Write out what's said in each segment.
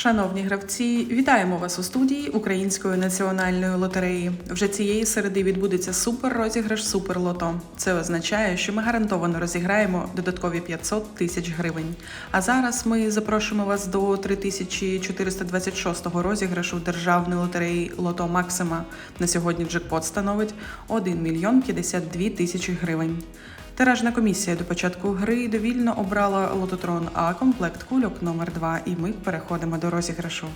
Шановні гравці, вітаємо вас у студії Української національної лотереї. Вже цієї середи відбудеться супер розіграш Суперлото. Це означає, що ми гарантовано розіграємо додаткові 500 тисяч гривень. А зараз ми запрошуємо вас до 3426 розіграшу державної лотереї Лото Максима. На сьогодні джекпот становить 1 мільйон 52 тисячі гривень. Тиражна комісія до початку гри довільно обрала лототрон А комплект кульок номер 2 і ми переходимо до розіграшу.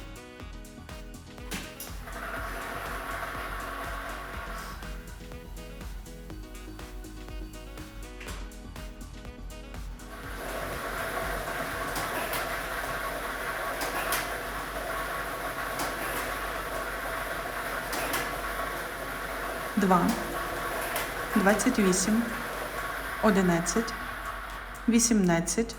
Два, двадцять вісім, одинадцять, вісімнадцять,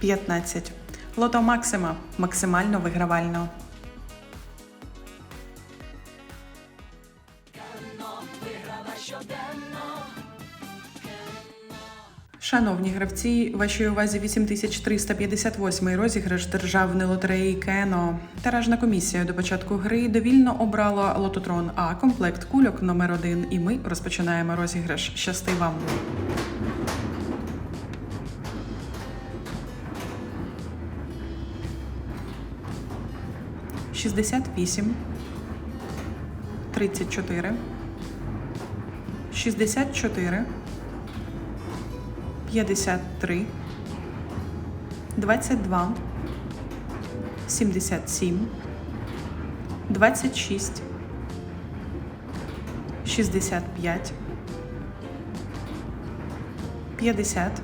п'ятнадцять. Лото Максима максимально вигравально. Шановні гравці, вашій увазі 8358 розіграш державної лотереї Кено. Тиражна комісія до початку гри довільно обрала лототрон А комплект кульок номер 1 і ми розпочинаємо розіграш. Щасти вам! Шістдесят вісім, тридцять чотири, шістдесят чотири. 53, 22, 77, 26, 65, 50,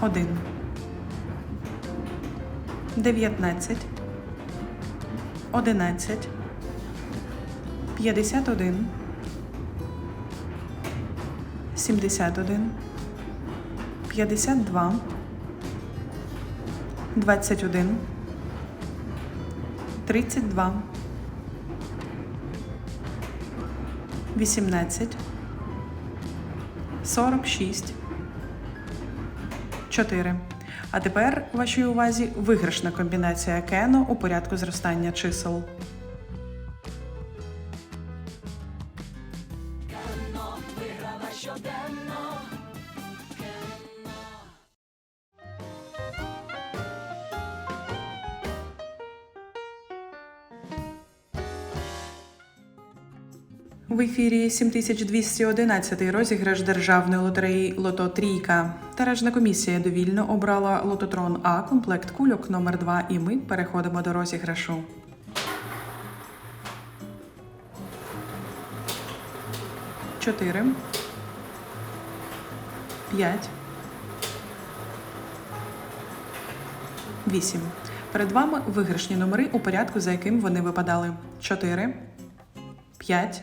1, 19, 11, 51, 71, 52, 21, 32, 18, 46, 4. А тепер вашій увазі виграшна комбінація кено у порядку зростання чисел. В ефірі 7211 розіграш державної лотереї Лото Трійка. Тиражна комісія довільно обрала лототрон А комплект кульок номер 2 і ми переходимо до розіграшу. Чотири. П'ять. Вісім. Перед вами виграшні номери у порядку, за яким вони випадали. Чотири. П'ять.